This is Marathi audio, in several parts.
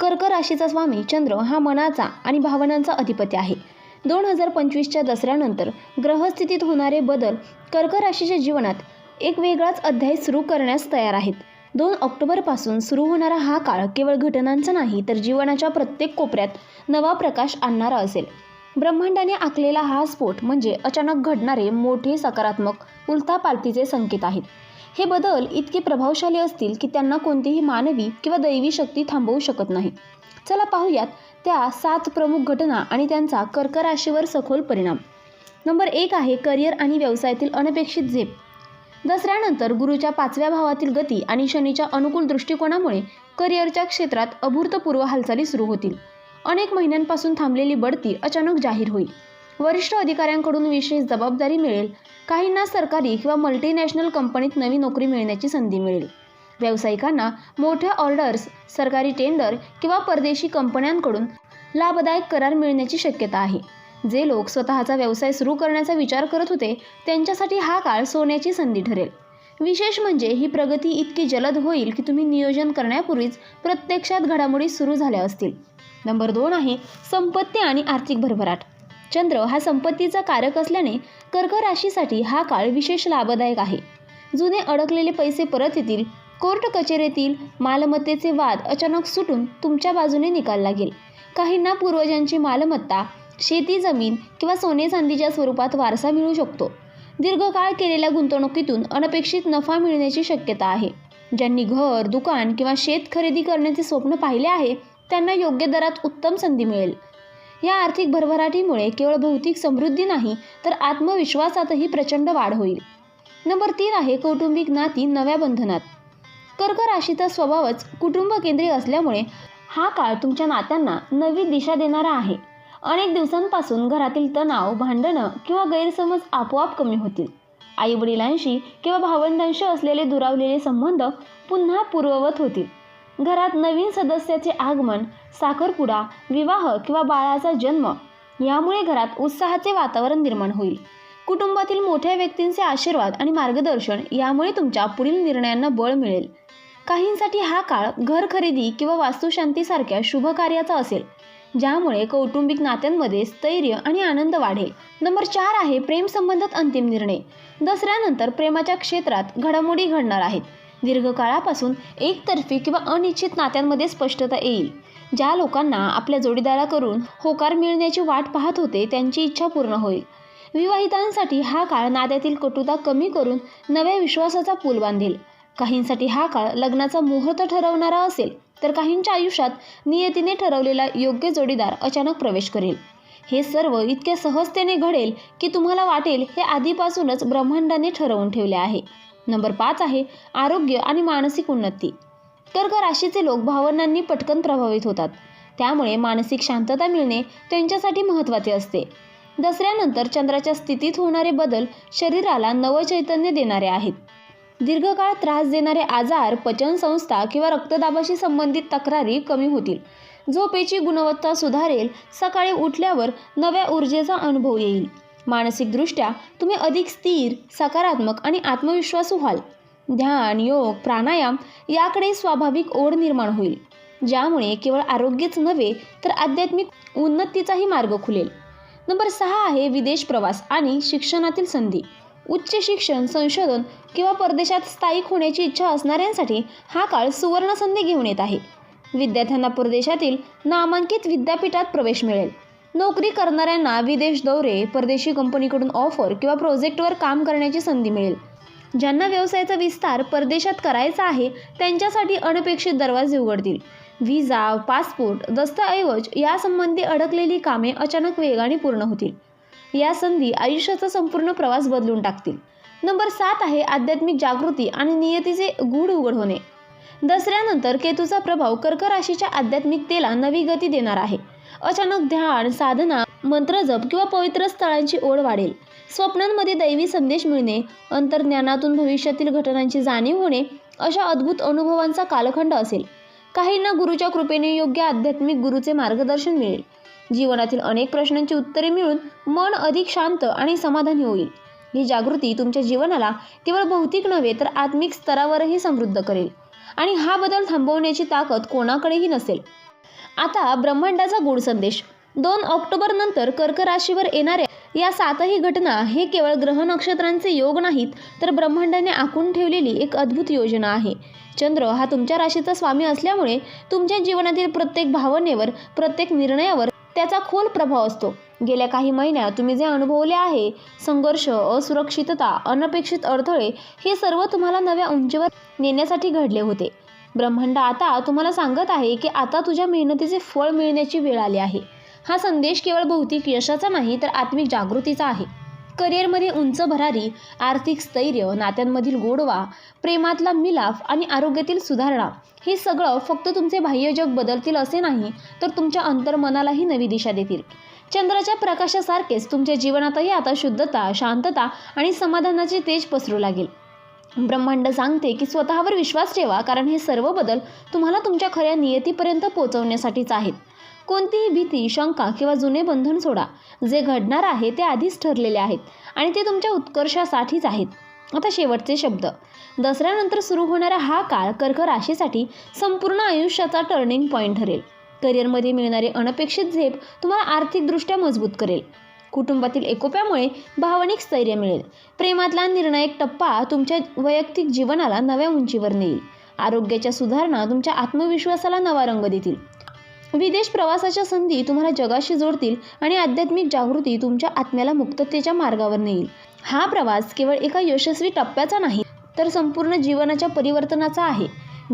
कर्क राशीचा स्वामी चंद्र हा मनाचा आणि भावनांचा अधिपती आहे. दोन हजार पंचवीसच्या दसऱ्यानंतर ग्रहस्थितीत होणारे बदल कर्क राशीच्या जीवनात एक वेगळाच अध्याय सुरू करण्यास तयार आहेत. दोन ऑक्टोबरपासून सुरू होणारा हा काळ केवळ घटनांचा नाही तर जीवनाच्या प्रत्येक कोपऱ्यात नवा प्रकाश आणणारा असेल. ब्रह्मांडाने आखलेला हा स्फोट म्हणजे अचानक घडणारे मोठे सकारात्मक उलथापालथीचे संकेत आहेत. हे बदल इतके प्रभावशाली असतील की त्यांना कोणतीही मानवी किंवा दैवी शक्ती थांबवू शकत नाही. चला पाहूयात त्या सात प्रमुख घटना आणि त्यांचा कर्क राशीवर सखोल परिणाम. नंबर एक आहे करिअर आणि व्यवसायातील अनपेक्षित झेप. दसऱ्यानंतर गुरुच्या पाचव्या भावातील गती आणि शनीच्या अनुकूल दृष्टिकोनामुळे करिअरच्या क्षेत्रात अभूतपूर्व हालचाली सुरू होतील. अनेक महिन्यांपासून थांबलेली बढती अचानक जाहीर होईल. वरिष्ठ अधिकाऱ्यांकडून विशेष जबाबदारी मिळेल. काहींना सरकारी किंवा मल्टीनॅशनल कंपनीत नवी नोकरी मिळण्याची संधी मिळेल. व्यावसायिकांना मोठ्या ऑर्डर्स सरकारी टेंडर किंवा परदेशी कंपन्यांकडून लाभदायक करार मिळण्याची शक्यता आहे. जे लोक स्वतःचा व्यवसाय सुरू करण्याचा विचार करत होते त्यांच्यासाठी हा काळ सोन्याची संधी ठरेल. विशेष म्हणजे ही प्रगती इतकी जलद होईल की तुम्ही नियोजन करण्यापूर्वीच प्रत्यक्षात घडामोडी सुरू झाल्या असतील. नंबर दोन आहे संपत्ती आणि आर्थिक भरभराट. चंद्र हा संपत्तीचा कारक असल्याने कर्क राशीसाठी हा काळ विशेष लाभदायक आहे. जुने अडकलेले पैसे परत येतील कोर्ट कचेरीतील मालमत्तेचे वाद अचानक सुटून तुमच्या बाजूने निकाल लागेल. काहींना पूर्वजांची मालमत्ता शेती जमीन किंवा सोने चांदीच्या स्वरूपात वारसा मिळू शकतो. दीर्घकाळ केलेल्या गुंतवणुकीतून अनपेक्षित नफा मिळण्याची शक्यता आहे. ज्यांनी घर दुकान किंवा शेत खरेदी करण्याचे स्वप्न पाहिले आहे त्यांना योग्य दरात उत्तम संधी मिळेल. या आर्थिक भरभराटीमुळे केवळ भौतिक समृद्धी नाही तर आत्मविश्वासातही प्रचंड वाढ होईल. नंबर तीन आहे कौटुंबिक नाती नव्या बंधनात. कर्क राशीचा स्वभावच कुटुंब केंद्रीय असल्यामुळे हा काळ तुमच्या नात्यांना नवी दिशा देणारा आहे. अनेक दिवसांपासून घरातील तणाव भांडणं किंवा गैरसमज आपोआप कमी होतील. आई वडिलांशी किंवा भावंडांशी असलेले दुरावलेले संबंध पुन्हा पूर्ववत होतील. घरात नवीन सदस्याचे आगमन साखरपुडा विवाह किंवा बाळाचा जन्म यामुळे घरात उत्साहाचे वातावरण निर्माण होईल. कुटुंबातील मोठ्या व्यक्तींचे आशीर्वाद आणि मार्गदर्शन यामुळे तुमच्या पुढील निर्णयांना बळ मिळेल. काहींसाठी हा काळ घर खरेदी किंवा वास्तुशांतीसारख्या शुभ कार्याचा असेल ज्यामुळे कौटुंबिक नात्यांमध्ये स्थैर्य आणि आनंद वाढेल. नंबर चार आहे प्रेम संबंधात अंतिम निर्णय. दसऱ्यानंतर प्रेमाच्या क्षेत्रात घडामोडी घडणार आहेत. दीर्घकाळापासून एकतर्फी किंवा अनिश्चित नात्यांमध्ये स्पष्टता येईल. ज्या लोकांना आपल्या जोडीदाराकडून होकार मिळण्याची वाट पाहत होते त्यांची इच्छा पूर्ण होईल. विवाहितांसाठी हा काळ नात्यातील कटुता कमी करून नव्या विश्वासाचा पूल बांधेल. काहींसाठी हा काळ लग्नाचा मुहूर्त ठरवणारा असेल तर काहींच्या आयुष्यात नियतीने ठरवलेला योग्य जोडीदार अचानक प्रवेश करेल. हे सर्व इतक्या सहजतेने घडेल की तुम्हाला वाटेल हे आधीपासूनच ब्रह्मांडाने ठरवून ठेवले आहे. नंबर पाच आहे आरोग्य आणि मानसिक उन्नती. कर्क राशीचे लोक भावनांनी पटकन प्रभावित होतात. त्यामुळे मानसिक शांतता मिळणे त्यांच्यासाठी महत्त्वाचे असते. दसऱ्यानंतर चंद्राच्या स्थितीत होणारे बदल शरीराला नवचैतन्य देणारे आहेत. दीर्घकाळ त्रास देणारे आजार पचनसंस्था किंवा रक्तदाबाशी संबंधित तक्रारी कमी होतील. झोपेची गुणवत्ता सुधारेल. सकाळी उठल्यावर नव्या ऊर्जेचा अनुभव येईल. मानसिकदृष्ट्या तुम्ही अधिक स्थिर सकारात्मक आणि आत्मविश्वासू व्हाल. ध्यान योग प्राणायाम याकडे स्वाभाविक ओढ निर्माण होईल ज्यामुळे केवळ आरोग्यच नव्हे तर आध्यात्मिक उन्नतीचाही मार्ग खुलेल. नंबर सहा आहे विदेश प्रवास आणि शिक्षणातील संधी. उच्च शिक्षण संशोधन किंवा परदेशात स्थायिक होण्याची इच्छा असणाऱ्यांसाठी हा काळ सुवर्ण संधी घेऊन येत आहे. विद्यार्थ्यांना परदेशातील नामांकित विद्यापीठात प्रवेश मिळेल. नोकरी करणाऱ्यांना विदेश दौरे परदेशी कंपनीकडून ऑफर किंवा प्रोजेक्टवर काम करण्याची संधी मिळेल. ज्यांना व्यवसायाचा विस्तार परदेशात करायचा आहे त्यांच्यासाठी अनपेक्षित दरवाजे उघडतील. व्हिसा पासपोर्ट दस्तऐवज यासंबंधी अडकलेली कामे अचानक वेगाने पूर्ण होतील. या संधी आयुष्याचा संपूर्ण प्रवास बदलून टाकतील. नंबर सात आहे आध्यात्मिक जागृती आणि नियतीचे गूढ उघड होणे. दसऱ्यानंतर केतूचा प्रभाव कर्क राशीच्या आध्यात्मिकतेला नवी गती देणार आहे. अचानक ध्यान साधना मंत्रजप किंवा पवित्र स्थळांची ओढ वाढेल. स्वप्नांमध्ये दैवी संदेश मिळणे अंतर्ज्ञानातून भविष्यातील घटनांची जाणीव होणे अशा अद्भुत अनुभवांचा कालखंड असेल. काहींना गुरुच्या कृपेने योग्य आध्यात्मिक गुरुचे मार्गदर्शन मिळेल. जीवनातील अनेक प्रश्नांची उत्तरे मिळून मन अधिक शांत आणि समाधानी होईल. ही जागृती तुमच्या जीवनाला केवळ भौतिक नव्हे तर आत्मिक स्तरावरही समृद्ध करेल. आणि हा बदल थांबवण्याची ताकद कोणाकडेही नसेल. आता ब्रह्मांडाचा गुड संदेश. दोन ऑक्टोबर नंतर कर्क राशीवर येणाऱ्या या सातही घटना हे केवळ ग्रह नक्षत्रांचे योग नाहीत तर ब्रह्मांडाने आखून ठेवलेली एक अद्भुत योजना आहे. चंद्र हा तुमच्या राशीचा स्वामी असल्यामुळे तुमच्या जीवनातील प्रत्येक भावनेवर प्रत्येक निर्णयावर त्याचा खोल प्रभाव असतो. गेल्या काही महिन्यात तुम्ही जे अनुभवले आहे संघर्ष असुरक्षितता अनपेक्षित अडथळे हे सर्व तुम्हाला नव्या उंचीवर नेण्यासाठी घडले होते. ब्रह्मांड आता तुम्हाला सांगत आहे की आता तुझ्या मेहनतीचे फळ मिळण्याची वेळ आली आहे. हा संदेश केवळ भौतिक यशाचा नाही तर आत्मिक जागृतीचा आहे. करिअरमध्ये उंच भरारी आर्थिक स्थैर्य नात्यांमधील गोडवा प्रेमातला मिलाफ आणि आरोग्यातील सुधारणा हे सगळं फक्त तुमचे बाह्य जग बदलतील असे नाही तर तुमच्या अंतर्मनालाही नवी दिशा देतील. चंद्राच्या प्रकाशासारखेच तुमच्या जीवनातही आता शुद्धता शांतता आणि समाधानाचे तेज पसरू लागेल. ब्रह्मांड सांगते की स्वतःवर विश्वास ठेवा कारण हे सर्व बदल तुम्हाला तुमच्या खऱ्या नियतीपर्यंत पोहोचवण्यासाठीच आहेत. कोणतीही भीती शंका किंवा जुने बंधन सोडा. जे घडणार आहे ते आधीच ठरलेले आहेत आणि ते तुमच्या उत्कर्षासाठीच आहेत. आता शेवटचे शब्द. दसऱ्यानंतर सुरू होणारा हा काळ कर्क राशीसाठी संपूर्ण आयुष्याचा टर्निंग पॉईंट ठरेल. करिअरमध्ये मिळणारे अनपेक्षित झेप तुम्हाला आर्थिकदृष्ट्या मजबूत करेल. कुटुंबातील एकोप्यामुळे भावनिक स्थैर्य मिळेल. प्रेमातला निर्णायक टप्पा तुमच्या वैयक्तिक जीवनाला नव्या उंचीवर नेईल. आरोग्याच्या सुधारणा तुमच्या आत्मविश्वासाला नवा रंग देतील. विदेश प्रवासाच्या संधी तुम्हाला जगाशी जोडतील आणि आध्यात्मिक जागृती तुमच्या आत्म्याला मुक्ततेच्या मार्गावर नेईल. हा प्रवास केवळ एका यशस्वी टप्प्याचा नाही तर संपूर्ण जीवनाच्या परिवर्तनाचा आहे.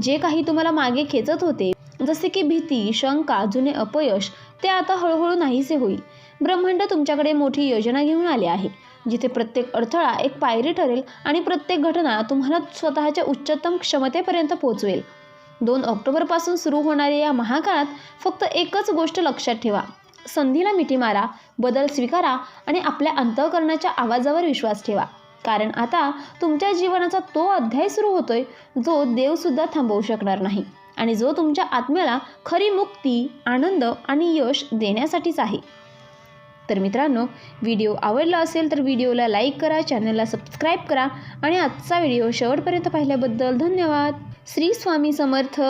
जे काही तुम्हाला मागे खेचत होते जसे की भीती शंका जुने अपयश ते आता हळूहळू नाहीसे होईल. ब्रह्मांड तुमच्याकडे मोठी योजना घेऊन आले आहे जिथे प्रत्येक अडथळा एक पायरी ठरेल आणि प्रत्येक घटना तुम्हाला स्वतःच्या उच्चतम क्षमतेपर्यंत पोहोचवेल दोन ऑक्टोबरपासून सुरू होणाऱ्या या महाकाळात फक्त एकच गोष्ट लक्षात ठेवा. संधीला मिठी मारा बदल स्वीकारा आणि आपल्या अंतःकरणाच्या आवाजावर विश्वास ठेवा. कारण आता तुमच्या जीवनाचा तो अध्याय सुरू होतोय जो देवसुद्धा थांबवू शकणार नाही आणि जो तुमच्या आत्म्याला खरी मुक्ती आनंद आणि यश देण्यासाठीच आहे. तर मित्रांनो व्हिडिओ आवडला असेल तर व्हिडिओला लाईक करा चॅनलला सबस्क्राईब करा आणि आजचा व्हिडिओ शेवटपर्यंत पाहिल्याबद्दल धन्यवाद. श्री स्वामी समर्थ.